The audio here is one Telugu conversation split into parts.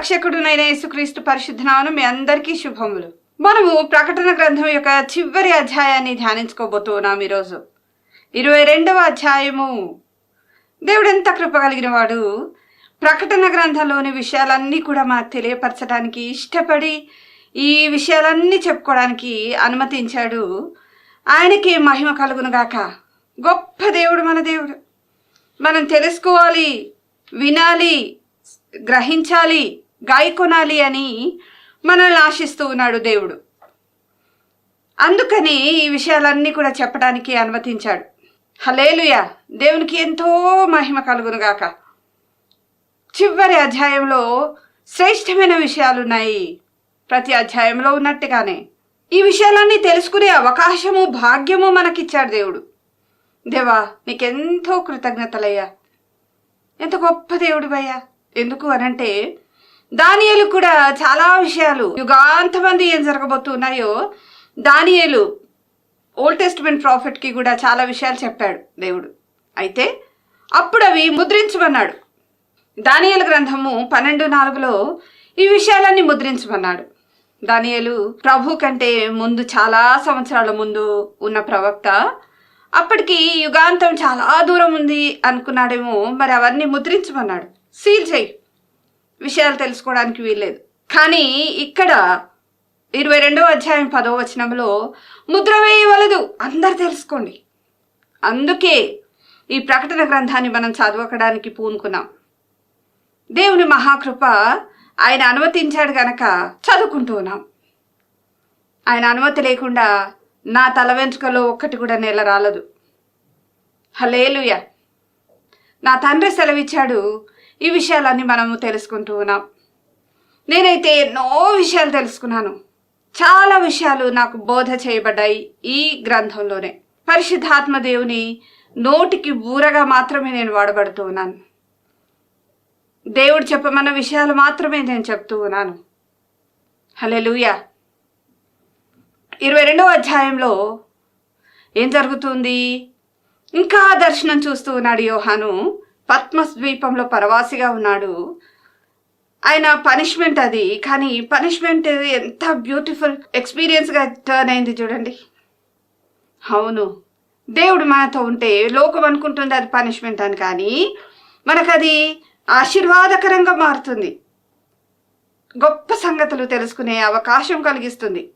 రక్షకుడునైన యేసుక్రీస్తు పరిశుద్ధనామను మీ అందరికీ శుభములు. మనము ప్రకటన గ్రంథం యొక్క చివరి అధ్యాయాన్ని ధ్యానించుకోబోతున్నాం ఈరోజు. ఇరవై రెండవ అధ్యాయము. దేవుడు ఎంత కృప కలిగిన వాడు ప్రకటన గ్రంథంలోని విషయాలన్నీ కూడా మనకు తెలియపరచడానికి ఇష్టపడి ఈ విషయాలన్నీ చెప్పుకోవడానికి అనుమతించాడు. ఆయనకి మహిమ కలుగునుగాక గొప్ప దేవుడు మన దేవుడు. మనం తెలుసుకోవాలి వినాలి గ్రహించాలి గాయకొనాలి అని మనల్ని ఆశిస్తూ ఉన్నాడు దేవుడు. అందుకని ఈ విషయాలన్నీ కూడా చెప్పడానికి అనుమతించాడు. హలేలుయ దేవునికి ఎంతో మహిమ కలుగునుగాక. చివరి అధ్యాయంలో శ్రేష్టమైన విషయాలు ఉన్నాయి ప్రతి అధ్యాయంలో ఉన్నట్టుగానే. ఈ విషయాలన్నీ తెలుసుకునే అవకాశము భాగ్యము మనకిచ్చాడు దేవుడు. దేవా నీకెంతో కృతజ్ఞతలయ్యా. ఎంత గొప్ప దేవుడివయ్యా. ఎందుకు అనంటే దానియలు కూడా చాలా విషయాలు. యుగాంతమంది ఏం జరగబోతున్నాయో దానియలు ఓల్డ్ టెస్ట్మెంట్ ప్రాఫిట్కి కూడా చాలా విషయాలు చెప్పాడు దేవుడు. అయితే అప్పుడు అవి ముద్రించమన్నాడు. దానియలు గ్రంథము పన్నెండు నాలుగులో ఈ విషయాలన్నీ ముద్రించమన్నాడు. దానియలు ప్రభు కంటే ముందు చాలా సంవత్సరాల ముందు ఉన్న ప్రవక్త. అప్పటికి యుగాంతం చాలా దూరం ఉంది అనుకున్నాడేమో మరి అవన్నీ ముద్రించమన్నాడు. సీల్ చేయి. విషయాలు తెలుసుకోవడానికి వీల్లేదు. కానీ ఇక్కడ ఇరవై రెండవ అధ్యాయం పదవ వచనంలో ముద్ర వేయవలదు. అందరు తెలుసుకోండి. అందుకే ఈ ప్రకటన గ్రంథాన్ని మనం చదవకడానికి పూనుకున్నాం. దేవుని మహాకృప ఆయన అనుమతించాడు గనక చదువుకుంటూ ఉన్నాం. ఆయన అనుమతి లేకుండా నా తల వెంట్రుకలో ఒక్కటి కూడా నేల రాలదు. హలేలుయ నా తండ్రి సెలవిచ్చాడు ఈ విషయాలన్నీ మనము తెలుసుకుంటూ ఉన్నాం. నేనైతే ఎన్నో విషయాలు తెలుసుకున్నాను. చాలా విషయాలు నాకు బోధ చేయబడ్డాయి ఈ గ్రంథంలోనే. పరిశుద్ధాత్మ దేవుని నోటికి బూరగా మాత్రమే నేను వాడబడుతూ ఉన్నాను. దేవుడు చెప్పమన్న విషయాలు మాత్రమే నేను చెప్తూ ఉన్నాను. హలెలుయా ఇరవై రెండవ అధ్యాయంలో ఏం జరుగుతుంది? ఇంకా దర్శనం చూస్తూ ఉన్నాడు యోహాను. పద్మస్ ద్వీపంలో పరవాసిగా ఉన్నాడు. ఆయన పనిష్మెంట్ అది. కానీ పనిష్మెంట్ ఎంత బ్యూటిఫుల్ ఎక్స్పీరియన్స్గా టర్న్ అయింది చూడండి. అవును. దేవుడు మనతో ఉంటే లోకం అనుకుంటుంది అది పనిష్మెంట్ అని కానీ మనకు అది ఆశీర్వాదకరంగా మారుతుంది. గొప్ప సంగతులు తెలుసుకునే అవకాశం కలిగిస్తుంది.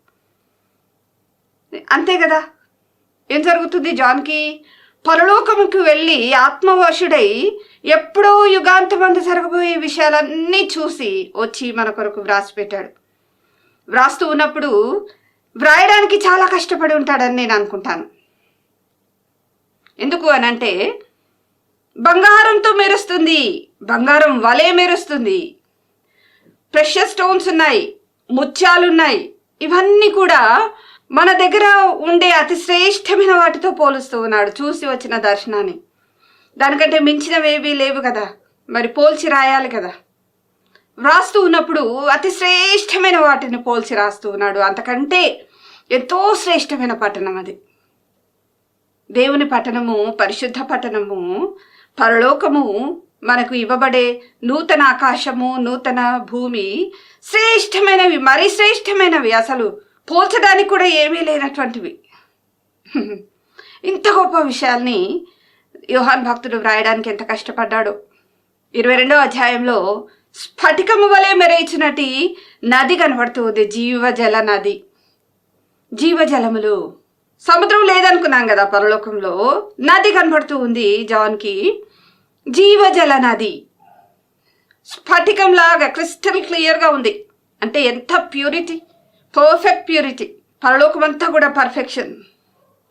అంతే కదా? ఏం జరుగుతుంది? జాన్కి పరలోకముకు వెళ్ళి ఆత్మవశుడై ఎప్పుడో యుగాంతమంది జరగబోయే విషయాలన్నీ చూసి వచ్చి మన కొరకు వ్రాసి పెట్టాడు వ్రాస్తూ ఉన్నప్పుడు వ్రాయడానికి చాలా కష్టపడి ఉంటాడని నేను అనుకుంటాను. ఎందుకు అనంటే బంగారంతో మెరుస్తుంది బంగారం వలే మెరుస్తుంది. ప్రెషర్ స్టోన్స్ ఉన్నాయి ముత్యాలున్నాయి ఇవన్నీ కూడా మన దగ్గర ఉండే అతి శ్రేష్టమైన వాటితో పోలుస్తూ ఉన్నాడు. చూసి వచ్చిన దర్శనాన్ని. దానికంటే మించినవేవీ లేవు కదా. మరి పోల్చి రాయాలి కదా. వ్రాస్తూ ఉన్నప్పుడు అతి శ్రేష్టమైన వాటిని పోల్చి రాస్తూ ఉన్నాడు. అంతకంటే ఎంతో శ్రేష్టమైన పట్టణం అది. దేవుని పట్టణము పరిశుద్ధ పట్టణము పరలోకము మనకు ఇవ్వబడే నూతన ఆకాశము నూతన భూమి శ్రేష్టమైనవి మరి శ్రేష్టమైనవి అసలు పోల్చడానికి కూడా ఏమీ లేనటువంటివి. ఇంత గొప్ప విషయాల్ని యోహాన్ భక్తుడు వ్రాయడానికి ఎంత కష్టపడ్డాడు. ఇరవై రెండవ అధ్యాయంలో స్ఫటికము వలె మెరేచినటి నది కనబడుతుంది జీవజల నది. జీవజలములు సముద్రం లేదనుకున్నాం కదా పరలోకంలో. నది కనబడుతూ ఉంది జాన్కి. జీవజల నది. స్ఫటికంలాగా క్రిస్టల్ క్లియర్గా ఉంది. అంటే ఎంత ప్యూరిటీ. పర్ఫెక్ట్ ప్యూరిటీ పరలోకం అంతా కూడా పర్ఫెక్షన్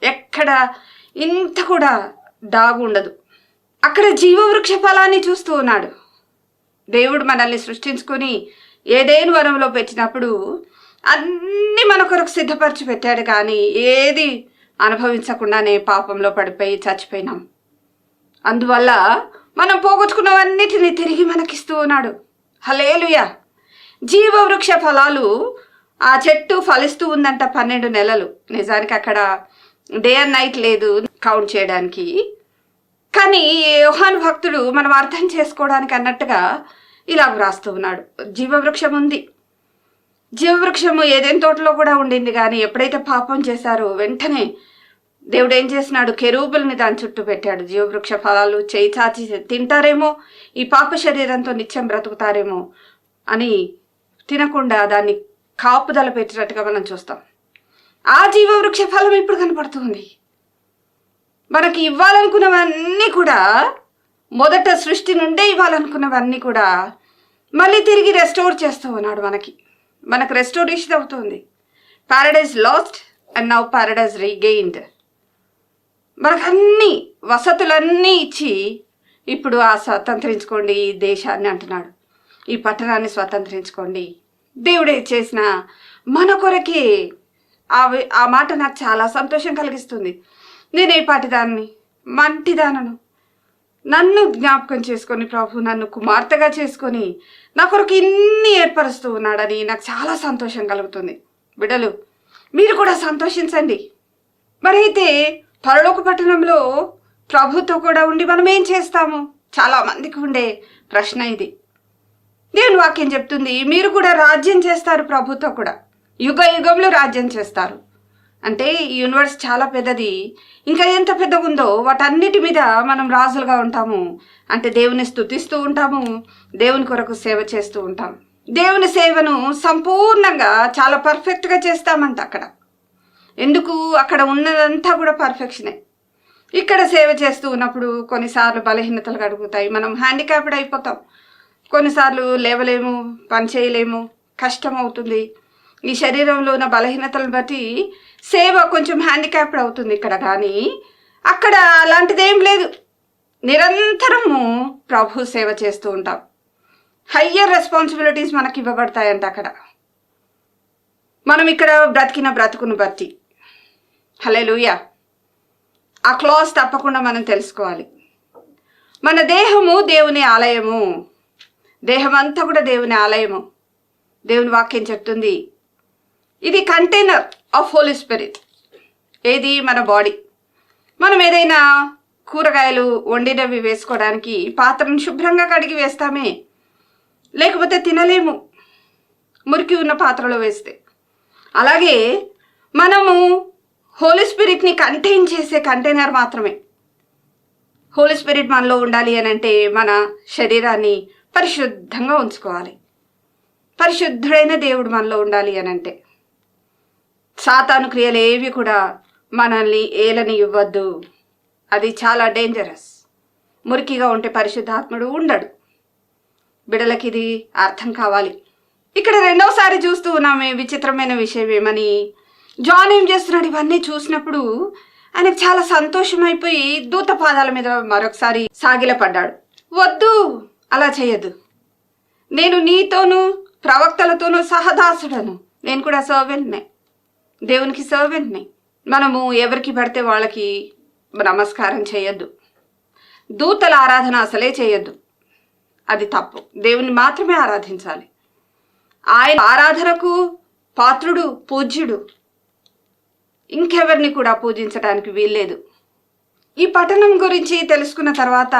ఎక్కడ ఇంత కూడా దాగు ఉండదు. అక్కడ జీవవృక్ష ఫలాన్ని చూస్తూ ఉన్నాడు. దేవుడు మనల్ని సృష్టించుకొని ఏదేను వనంలో పెట్టినప్పుడు అన్నీ మన కొరకు సిద్ధపరిచి పెట్టాడు కానీ ఏది అనుభవించకుండానే పాపంలో పడిపోయి చచ్చిపోయినాం. అందువల్ల మనం పోగొట్టుకున్నవన్నిటిని తిరిగి మనకిస్తూ ఉన్నాడు. హలేలుయ జీవవృక్ష ఫలాలు ఆ చెట్టు ఫలిస్తూ ఉందంట పన్నెండు నెలలు. నిజానికి అక్కడ డే అండ్ నైట్ లేదు కౌంట్ చేయడానికి. కానీ యోహాన్ భక్తుడు మనం అర్థం చేసుకోవడానికి అన్నట్టుగా ఇలా వ్రాస్తూ ఉన్నాడు. జీవవృక్షం ఉంది. జీవవృక్షము ఏదైనా తోటలో కూడా ఉండింది కానీ ఎప్పుడైతే పాపం చేశారో వెంటనే దేవుడు ఏం చేసినాడు కెరూబుల్ని దాని చుట్టూ పెట్టాడు. జీవవృక్ష ఫలాలు చేయి చాచి తింటారేమో? ఈ పాప శరీరంతో నిత్యం బ్రతుకుతారేమో అని తినకుండా దాన్ని కాపుదల పెట్టినట్టుగా మనం చూస్తాం. ఆ జీవవృక్ష ఫలం ఇప్పుడు కనపడుతుంది. మనకి ఇవ్వాలనుకున్నవన్నీ కూడా మొదట సృష్టి నుండే ఇవ్వాలనుకున్నవన్నీ కూడా మళ్ళీ తిరిగి రెస్టోర్ చేస్తూ ఉన్నాడు మనకి. మనకు రెస్టోరేషన్ అవుతుంది. Paradise lost and now paradise regained మనకు అన్ని వసతులన్నీ ఇచ్చి ఇప్పుడు ఆ స్వతంత్రించుకోండి ఈ దేశాన్ని అంటున్నాడు. ఈ పట్టణాన్ని స్వతంత్రించుకోండి. దేవుడే చేసిన మన కొరకే ఆ ఆ మాట నాకు చాలా సంతోషం కలిగిస్తుంది. నేను ఏ పాటిదాన్ని? మంటిదానను. నన్ను జ్ఞాపకం చేసుకొని ప్రభు నన్ను కుమార్తెగా చేసుకొని నా కొరకు ఇన్ని ఏర్పరుస్తూ ఉన్నాడని నాకు చాలా సంతోషం కలుగుతుంది. బిడలు మీరు కూడా సంతోషించండి. మరి అయితే పరలోక పట్టణంలో ప్రభుతో కూడా ఉండి మనం ఏం చేస్తాము? చాలా మందికి ఉండే ప్రశ్న ఇది. దేవుని వాక్యం చెప్తుంది మీరు కూడా రాజ్యం చేస్తారు ప్రభుతో కూడా. యుగ యుగంలో రాజ్యం చేస్తారు. అంటే ఈ యూనివర్స్ చాలా పెద్దది. ఇంకా ఎంత పెద్దగా ఉందో వాటన్నిటి మీద మనం రాజులుగా ఉంటాము. అంటే దేవుని స్తుతిస్తూ ఉంటాము దేవుని కొరకు సేవ చేస్తూ ఉంటాం. దేవుని సేవను సంపూర్ణంగా చాలా పర్ఫెక్ట్గా చేస్తామంట అక్కడ. ఎందుకు? అక్కడ ఉన్నదంతా కూడా పర్ఫెక్షనే ఇక్కడ సేవ చేస్తూ ఉన్నప్పుడు కొన్నిసార్లు బలహీనతలు కడుగుతాయి మనం హ్యాండిక్యాప్డ్ అయిపోతాం. కొన్నిసార్లు లేవలేము పని చేయలేము కష్టం అవుతుంది ఈ శరీరంలో ఉన్న బలహీనతలను బట్టి సేవ కొంచెం హ్యాండిక్యాప్డ్ అవుతుంది ఇక్కడ కానీ అక్కడ అలాంటిదేం లేదు. నిరంతరము ప్రభు సేవ చేస్తూ ఉంటాం. హయ్యర్ రెస్పాన్సిబిలిటీస్ మనకి ఇవ్వబడతాయంట అక్కడ. మనం ఇక్కడ బ్రతికిన బ్రతుకును బట్టి. హలే ఆ క్లాస్ తప్పకుండా మనం తెలుసుకోవాలి. మన దేహము దేవుని ఆలయము. దేహమంతా కూడా దేవుని ఆలయము. దేవుని వాక్యం చెప్తుంది. ఇది కంటైనర్ ఆఫ్ హోలీ స్పిరిట్ ఏది? మన బాడీ మనం ఏదైనా కూరగాయలు వండినవి వేసుకోవడానికి పాత్రను శుభ్రంగా కడిగి వేస్తామే. లేకపోతే తినలేము. మురికి ఉన్న పాత్రలో వేస్తే. అలాగే మనము హోలీ స్పిరిట్ని కంటైన్ చేసే కంటైనర్ మాత్రమే. హోలీ స్పిరిట్ మనలో ఉండాలి అని అంటే మన శరీరాన్ని పరిశుద్ధంగా ఉంచుకోవాలి. పరిశుద్ధుడైన దేవుడు మనలో ఉండాలి అని అంటే సాతాను క్రియలు ఏవి కూడా మనల్ని ఏలని ఇవ్వద్దు అది చాలా డేంజరస్ మురికిగా ఉంటే పరిశుద్ధాత్ముడు ఉండడు. బిడలకి ఇది అర్థం కావాలి. ఇక్కడ రెండవసారి చూస్తూ ఉన్నామే విచిత్రమైన విషయం ఏమని? జాన్ ఏం చేస్తున్నాడు? ఇవన్నీ చూసినప్పుడు ఆయనకు చాలా సంతోషం అయిపోయి దూత పాదాల మీద మరొకసారి సాగిలపడ్డాడు. వద్దు అలా చేయదు. నేను నీతోనూ ప్రవక్తలతోనూ సహదాసుడను. నేను కూడా సర్వెంట్నే. దేవునికి సర్వెంట్ని. మనము ఎవరికి పడితే వాళ్ళకి నమస్కారం చేయొద్దు. దూతల ఆరాధన అసలే చేయొద్దు. అది తప్పు. దేవుని మాత్రమే ఆరాధించాలి. ఆయన ఆరాధనకు పాత్రుడు పూజ్యుడు. ఇంకెవరిని కూడా పూజించడానికి వీల్లేదు. ఈ పట్టణం గురించి తెలుసుకున్న తర్వాత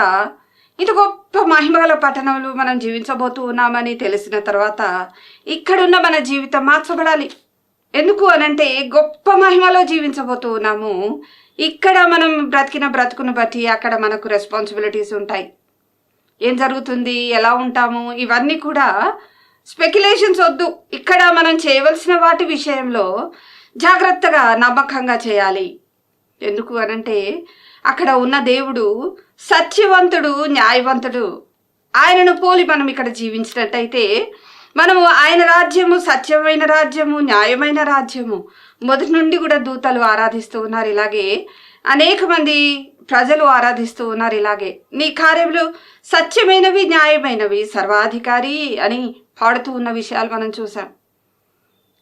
ఇది గొప్ప మహిమగల పట్టణంలో మనం జీవించబోతూ ఉన్నామని తెలిసిన తర్వాత ఇక్కడున్న మన జీవితం మార్చబడాలి. ఎందుకు అనంటే గొప్ప మహిమలో జీవించబోతూ ఉన్నాము ఇక్కడ మనం బ్రతికిన బ్రతుకును బట్టి అక్కడ మనకు రెస్పాన్సిబిలిటీస్ ఉంటాయి. ఏం జరుగుతుంది? ఎలా ఉంటాము? ఇవన్నీ కూడా స్పెక్యులేషన్స్ వద్దు. ఇక్కడ మనం చేయవలసిన వాటి విషయంలో జాగ్రత్తగా నమ్మకంగా చేయాలి. ఎందుకు అనంటే అక్కడ ఉన్న దేవుడు సత్యవంతుడు న్యాయవంతుడు. ఆయనను పోలి మనం ఇక్కడ జీవించినట్టయితే మనము ఆయన రాజ్యము సత్యమైన రాజ్యము న్యాయమైన రాజ్యము. మొదటి నుండి కూడా దూతలు ఆరాధిస్తూ ఉన్నారు ఇలాగే. అనేక మంది ప్రజలు ఆరాధిస్తూ ఉన్నారు ఇలాగే. నీ కార్యములు సత్యమైనవి న్యాయమైనవి సర్వాధికారి అని పాడుతూ ఉన్న విషయాలు మనం చూసాం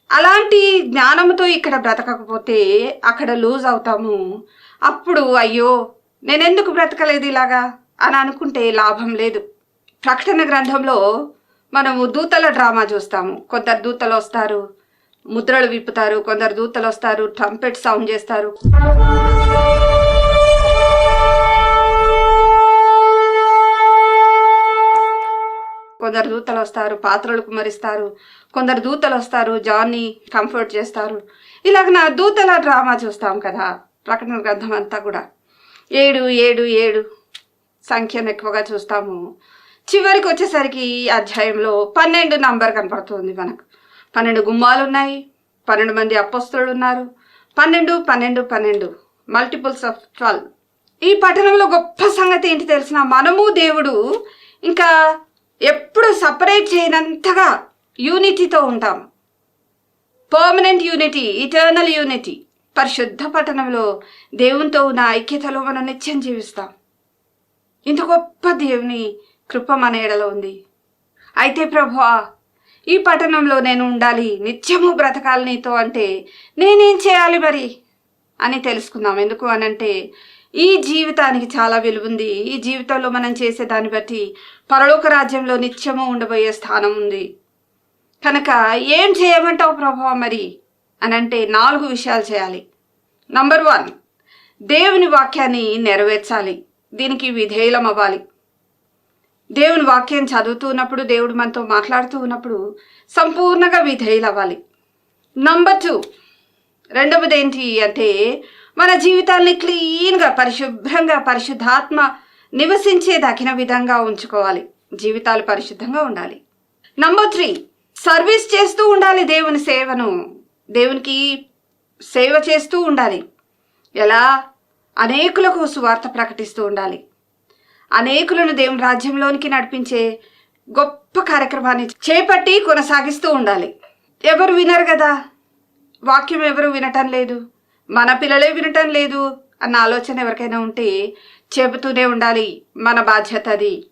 అలాంటి జ్ఞానంతో ఇక్కడ బ్రతకకపోతే అక్కడ లూజ్ అవుతాము. అప్పుడు అయ్యో నేనెందుకు బ్రతకలేదు ఇలాగా? అని అనుకుంటే లాభం లేదు. ప్రకటన గ్రంథంలో మనము దూతల డ్రామా చూస్తాము. కొందరు దూతలు వస్తారు ముద్రలు విప్పుతారు కొందరు దూతలు వస్తారు ట్రంపెట్ సౌండ్ చేస్తారు. కొందరు దూతలు వస్తారు పాత్రలు కుమరిస్తారు కొందరు దూతలు వస్తారు జాన్ని కంఫర్ట్ చేస్తారు. ఇలాగ నా దూతల డ్రామా చూస్తాం కదా. ప్రకటన గ్రంథం అంతా కూడా. ఏడు ఏడు ఏడు సంఖ్యను ఎక్కువగా చూస్తాము. చివరికి వచ్చేసరికి ఈ అధ్యాయంలో పన్నెండు నంబర్ కనపడుతుంది మనకు. పన్నెండు గుమ్మాలు ఉన్నాయి పన్నెండు మంది అప్పస్తులు ఉన్నారు పన్నెండు పన్నెండు పన్నెండు మల్టిపుల్స్ ఆఫ్ ట్వెల్వ్ ఈ పట్టణంలో గొప్ప సంగతి ఏంటి తెలిసిన? మనము దేవుడు ఇంకా ఎప్పుడు సపరేట్ చేయనంతగా యూనిటీతో ఉంటాం పర్మనెంట్ యూనిటీ ఇటర్నల్ యూనిటీ పరిశుద్ధ పట్టణంలో దేవునితో ఉన్న ఐక్యతలో మనం నిత్యం జీవిస్తాం. ఇంత గొప్ప దేవుని కృప మన ఎడలో ఉంది. అయితే ప్రభువా ఈ పట్టణంలో నేను ఉండాలి నిత్యము బ్రతకాలి నీతో అంటే నేనేం చేయాలి మరి? అని తెలుసుకుందాం. ఎందుకు అనంటే ఈ జీవితానికి చాలా విలువ ఉంది. ఈ జీవితంలో మనం చేసే దాన్ని బట్టి పరలోక రాజ్యంలో నిత్యము ఉండబోయే స్థానం ఉంది. కనుక ఏం చేయమంటావు ప్రభావ మరి? అని అంటే నాలుగు విషయాలు చేయాలి. నంబర్ వన్ దేవుని వాక్యాన్ని నెరవేర్చాలి. దీనికి విధేయులం అవ్వాలి దేవుని వాక్యం చదువుతూ ఉన్నప్పుడు దేవుడు మనతో మాట్లాడుతూ ఉన్నప్పుడు సంపూర్ణంగా విధేయులు అవ్వాలి నంబర్ టూ రెండవది ఏంటి అంటే మన జీవితాల్ని క్లీన్గా పరిశుభ్రంగా పరిశుద్ధాత్మ నివసించే తగిన విధంగా ఉంచుకోవాలి. జీవితాలు పరిశుద్ధంగా ఉండాలి. నంబర్ త్రీ సర్వీస్ చేస్తూ ఉండాలి దేవుని సేవను. దేవునికి సేవ చేస్తూ ఉండాలి. ఎలా? అనేకులకు సువార్త ప్రకటిస్తూ ఉండాలి. అనేకులను దేవుని రాజ్యంలోనికి నడిపించే గొప్ప కార్యక్రమాన్ని చేపట్టి కొనసాగిస్తూ ఉండాలి. ఎవరు వినరు కదా? వాక్యం ఎవరు వినటం లేదు? మన పిల్లలే వినటం లేదు అన్న ఆలోచన ఎవరికైనా ఉంటే చెబుతూనే ఉండాలి. మన బాధ్యత అది.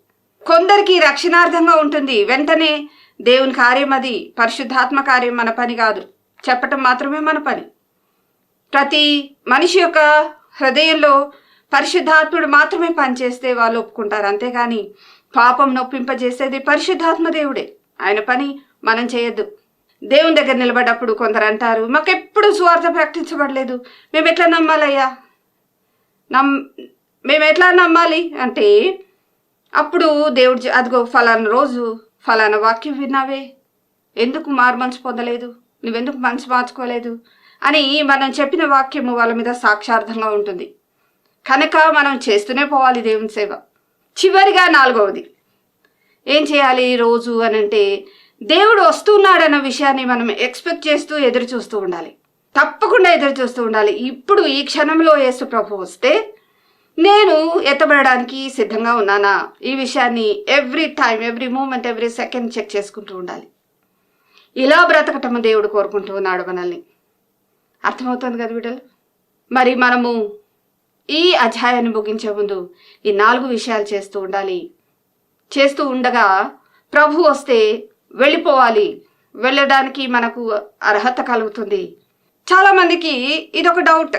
కొందరికి రక్షణార్థంగా ఉంటుంది. వెంటనే దేవుని కార్యం అది. పరిశుద్ధాత్మ కార్యం మన పని కాదు. చెప్పటం మాత్రమే మన పని. ప్రతి మనిషి యొక్క హృదయంలో పరిశుద్ధాత్ముడు మాత్రమే పనిచేస్తే వాళ్ళు ఒప్పుకుంటారు. అంతేగాని పాపం నొప్పింపజేసేది పరిశుద్ధాత్మ దేవుడే. ఆయన పని మనం చేయొద్దు. దేవుని దగ్గర నిలబడ్డప్పుడు కొందరు అంటారు మాకెప్పుడు సువార్త ప్రకటించబడలేదు? మేము ఎట్లా నమ్మాలయ్యా? నమ్ మేము ఎట్లా నమ్మాలి? అంటే అప్పుడు దేవుడు అదిగో ఫలానా రోజు ఫలానా వాక్యం విన్నావే? ఎందుకు మారు మనసు పొందలేదు? నువ్వెందుకు మనసు మార్చుకోలేదు? అని మనం చెప్పిన వాక్యము వాళ్ళ మీద సాక్షార్థంగా ఉంటుంది. కనుక మనం చేస్తూనే పోవాలి దేవుని సేవ. చివరిగా నాలుగవది. ఏం చేయాలి రోజు అని అంటే దేవుడు వస్తున్నాడన్న విషయాన్ని మనం ఎక్స్పెక్ట్ చేస్తూ ఎదురు చూస్తూ ఉండాలి. తప్పకుండా ఎదురు చూస్తూ ఉండాలి. ఇప్పుడు ఈ క్షణంలో యేసు ప్రభు వస్తే నేను ఎత్తబడడానికి సిద్ధంగా ఉన్నానా? ఈ విషయాన్ని every time every moment every second check చేసుకుంటూ ఉండాలి. ఇలా బ్రతకటం దేవుడు కోరుకుంటూ ఉన్నాడు మనల్ని. అర్థమవుతుంది కదా బిడ్డలు? మరి మనము ఈ అధ్యాయాన్ని ముగించే ముందు ఈ నాలుగు విషయాలు చేస్తూ ఉండాలి. చేస్తూ ఉండగా ప్రభు వస్తే వెళ్ళిపోవాలి. వెళ్ళడానికి మనకు అర్హత కలుగుతుంది. చాలామందికి ఇదొక డౌట్.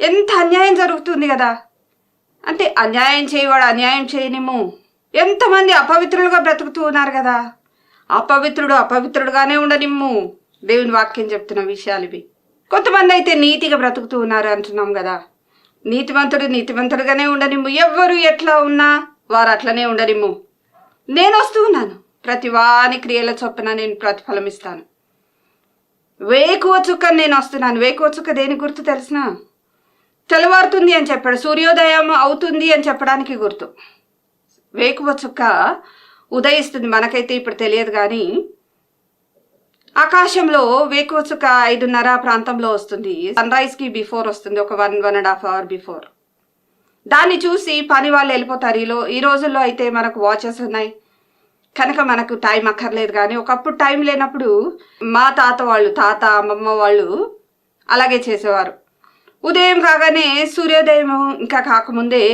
ఎంత అన్యాయం జరుగుతుంది కదా? అంటే అన్యాయం చేయవాడు అన్యాయం చేయనిము ఎంతమంది అపవిత్రులుగా బ్రతుకుతూ ఉన్నారు కదా? అపవిత్రుడు అపవిత్రుడుగానే ఉండనిమ్ము. దేవుని వాక్యం చెప్తున్న విషయాలు ఇవి. కొంతమంది అయితే నీతిగా బ్రతుకుతూ ఉన్నారు అంటున్నాం కదా. నీతివంతుడు నీతివంతుడుగానే ఉండనిమ్ము. ఎవ్వరు ఎట్లా ఉన్నా వారు అట్లనే ఉండనిమ్ము. నేను వస్తూ ఉన్నాను. ప్రతి వాని క్రియల చొప్పున నేను ప్రతిఫలం ఇస్తాను. వేకువ చుక్క నేను వస్తున్నాను. వేకువ చుక్క దేని గుర్తు తెలిసిన? తెల్లవారుతుంది అని చెప్పాడు. సూర్యోదయం అవుతుంది అని చెప్పడానికి గుర్తు. వేకువ చుక్క ఉదయిస్తుంది. మనకైతే ఇప్పుడు తెలియదు కానీ ఆకాశంలో వేకోచుక ఐదున్నర ప్రాంతంలో వస్తుంది. సన్ రైజ్కి బిఫోర్ వస్తుంది. ఒక one one and half hour before. దాన్ని చూసి పని వాళ్ళు వెళ్ళిపోతారు. ఈలో ఈ రోజుల్లో అయితే మనకు వాచెస్ ఉన్నాయి. కనుక మనకు టైం అక్కర్లేదు కానీ ఒకప్పుడు టైం లేనప్పుడు మా తాత వాళ్ళు తాత అమ్మమ్మ వాళ్ళు అలాగే చేసేవారు. ఉదయం కాగానే సూర్యోదయం ఇంకా కాకముందే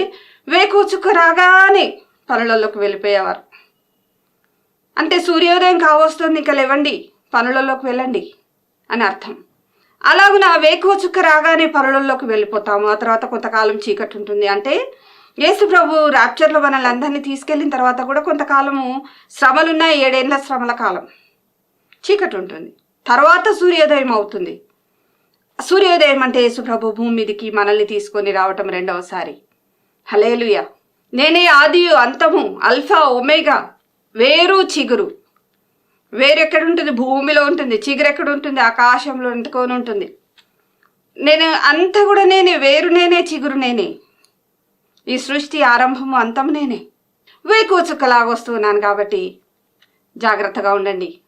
వేకూచుకు రాగానే పనులలోకి వెళ్ళిపోయేవారు. అంటే సూర్యోదయం కావస్తుంది ఇంకా లేవండి పనులలోకి వెళ్ళండి అని అర్థం. అలాగున వేకువ చుక్క రాగానే పనులలోకి వెళ్ళిపోతాము. ఆ తర్వాత కొంతకాలం చీకటి ఉంటుంది. అంటే యేసు ప్రభు ర్యాప్చర్లో మనల్ని అందరినీ తీసుకెళ్ళిన తర్వాత కూడా కొంతకాలము శ్రమలున్న ఏడేళ్ళ శ్రమల కాలం చీకటి ఉంటుంది. తర్వాత సూర్యోదయం అవుతుంది. సూర్యోదయం అంటే యేసుప్రభు భూమి మీదకి మనల్ని తీసుకొని రావటం రెండవసారి. హలేలుయ నేనే ఆది అంతము అల్ఫా ఒమేగా వేరు చిగురు. వేరెక్కడ ఉంటుంది భూమిలో ఉంటుంది. చిగురు ఎక్కడ ఉంటుంది ఆకాశంలో ఎంతకొని ఉంటుంది? నేను అంతా కూడా నేనే వేరు నేనే చిగురు నేనే. ఈ సృష్టి ఆరంభము అంతం నేనే. వేకూచుకలాగొస్తున్నాను కాబట్టి జాగ్రత్తగా ఉండండి.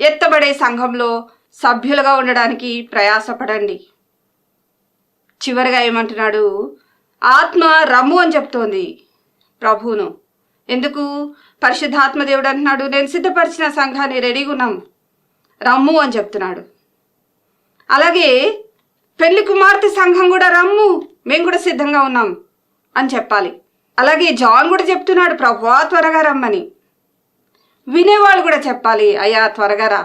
ఎత్తబడే సంఘంలో సభ్యులుగా ఉండడానికి ప్రయాసపడండి. చివరిగా ఏమంటున్నాడు? ఆత్మ రమ్ము అని చెప్తోంది ప్రభువును. ఎందుకు? పరిశుద్ధాత్మ దేవుడు అంటున్నాడు నేను సిద్ధపరిచిన సంఘాన్ని రెడీగా ఉన్నాం రమ్ము అని చెప్తున్నాడు. అలాగే పెళ్ళి కుమార్తె సంఘం కూడా రమ్ము మేము కూడా సిద్ధంగా ఉన్నాం అని చెప్పాలి. అలాగే జాన్ కూడా చెప్తున్నాడు ప్రభా త్వరగా రమ్మని. వినేవాళ్ళు కూడా చెప్పాలి అయ్యా త్వరగా రా.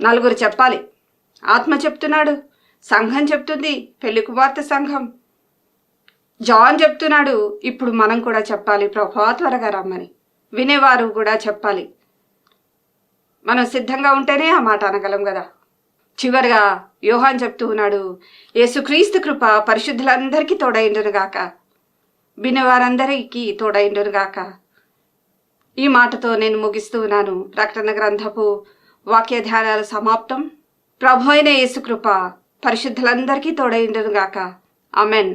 నలుగురు చెప్పాలి. ఆత్మ చెప్తున్నాడు సంఘం చెప్తుంది పెళ్ళి కుమార్తె సంఘం. జాన్ చెప్తున్నాడు ఇప్పుడు మనం కూడా చెప్పాలి. ప్రభా త్వరగా రమ్మని. వినేవారు కూడా చెప్పాలి. మనం సిద్ధంగా ఉంటేనే ఆ మాట అనగలం కదా. చివరిగా యోహాన్ చెప్తూ ఉన్నాడు యేసుక్రీస్తు కృప పరిశుద్ధులందరికీ తోడైండునుగాక వినేవారందరికీ తోడైండునుగాక ఈ మాటతో నేను ముగిస్తూ ఉన్నాను. ప్రకటన గ్రంథపు వాక్య ధ్యానాలు సమాప్తం. ప్రభు అయిన యేసుకృప పరిశుద్ధులందరికీ తోడైండునుగాక amen